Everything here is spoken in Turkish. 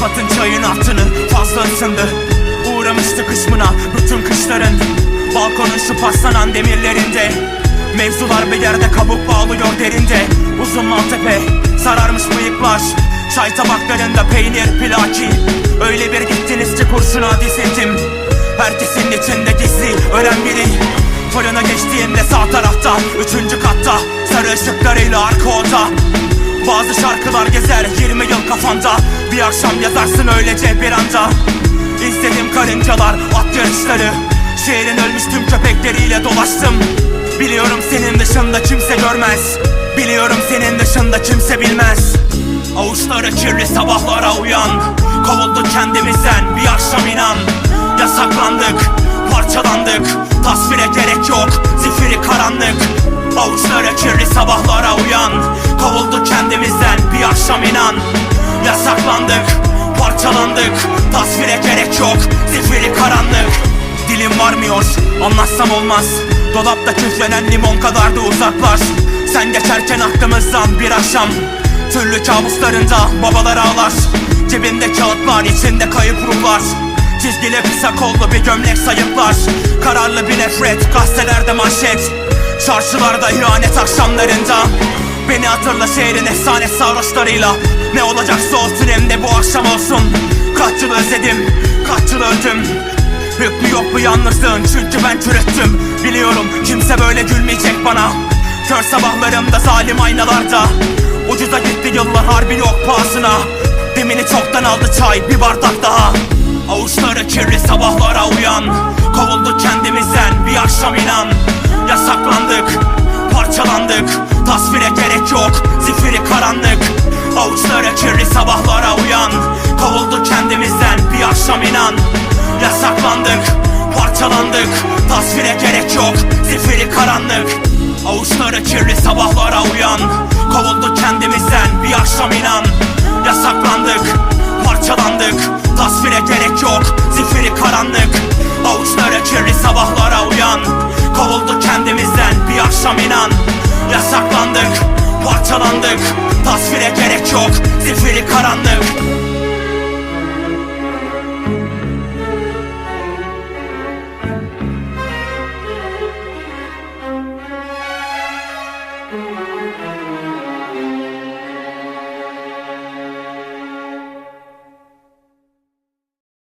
Kapatın çayın altını fazla ısındı. Uğramıştı kısmına bütün kışların. Balkonun şu paslanan demirlerinde. Mevzular bir yerde kabuk bağlıyor derinde. Uzun maltepe sararmış bıyıklar. Çay tabaklarında peynir plaki. Öyle bir gittiniz ki kurşuna dizildim. Herkesin içinde gizli ölen biri. Fırına geçtiğinde sağ tarafta Üçüncü katta Sarı ışıklarıyla arka oda Bazı şarkılar gezer 20 yıl kafanda. Bir akşam yazarsın öylece bir anda. İzledim karıncalar at yarışları. Şehrin ölmüş tüm köpekleriyle dolaştım. Biliyorum senin dışında kimse görmez. Biliyorum senin dışında kimse bilmez. Avuçları kirli sabahlara uyan. Kovulduk kendimizden bir akşam inan. Yasaklandık, parçalandık. Tasvire gerek yok, zifiri karanlık. Avuçları kirli sabahlara parçalandık Tasvire gerek yok, zifiri karanlık. Dilim varmıyor, anlatsam olmaz. Dolapta küflenen limon kadar da uzaklaş Sen geçerken aklımızdan bir akşam Türlü kabuslarında babalar ağlar. Cebinde kağıtlar, içinde kayıp ruhlar. Çizgili kısa kollu bir gömlek sayıklar Kararlı bir nefret, gazetelerde manşet. Çarşılarda ihanet akşamlarında. Beni hatırla şehrin efsane sarhoşlarıyla. Ne olacaksa olsun hem de bu akşam olsun Kaç yıl özledim, kaç yıl öldüm. Hükmü yok bu yalnızlığın? Çünkü ben çürüttüm Biliyorum kimse böyle gülmeyecek bana. Kör sabahlarımda zalim aynalarda. Ucuza gitti yıllar harbi yok pahasına. Demini çoktan aldı çay bir bardak daha. Avuçları kirli sabahlara uyan. Kovulduk kendimizden bir akşam inan. Yasaklandık, parçalandık. Tasvire gerek yok, zifiri karanlık. Avuçları kirli sabahlara uyan Tasvire gerek yok, zifiri karanlık. Avuçları kirli sabahlara uyan. Kovulduk kendimizden bir akşam inan. Yasaklandık, parçalandık. Tasvire gerek yok, zifiri karanlık. Avuçları kirli sabahlara uyan. Kovulduk kendimizden bir akşam inan. Yasaklandık, parçalandık. Tasvire gerek yok, zifiri karanlık